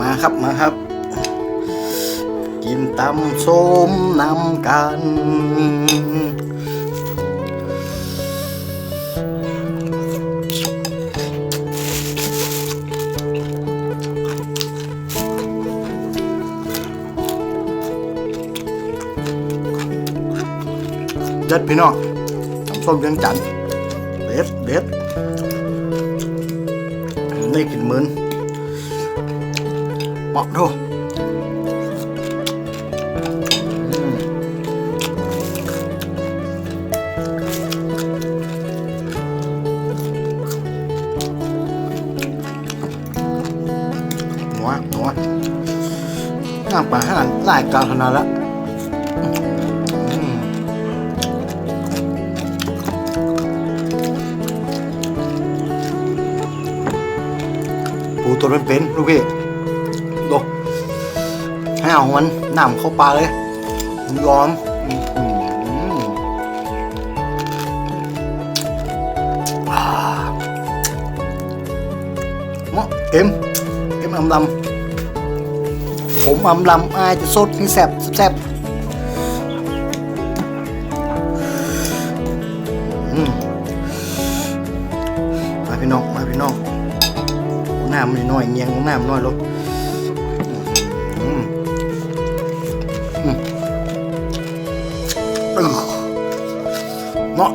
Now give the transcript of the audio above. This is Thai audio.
มาครับมาครับ กินตำส้มนำกันเด็ดพี่น้องตำส้มเวียงจันเด็ดเด็ดนี่กินหมืน เหมาะดูหัวหัวน้ำปลาขนาดรายการขนาดละปูตัวเป็นเป็นๆลูกพี่ ดูให้เอามันน้ำเข้าปลาเลยมันร้อนอื้ออเหมาะเอ็มเอ็มอำลำผมอำลำอายจะสดให้แซ่บแซ่บมาพี่น้อง มาพี่น้อง น้ำน้อยเงียงน้ำน้อยลง เนาะ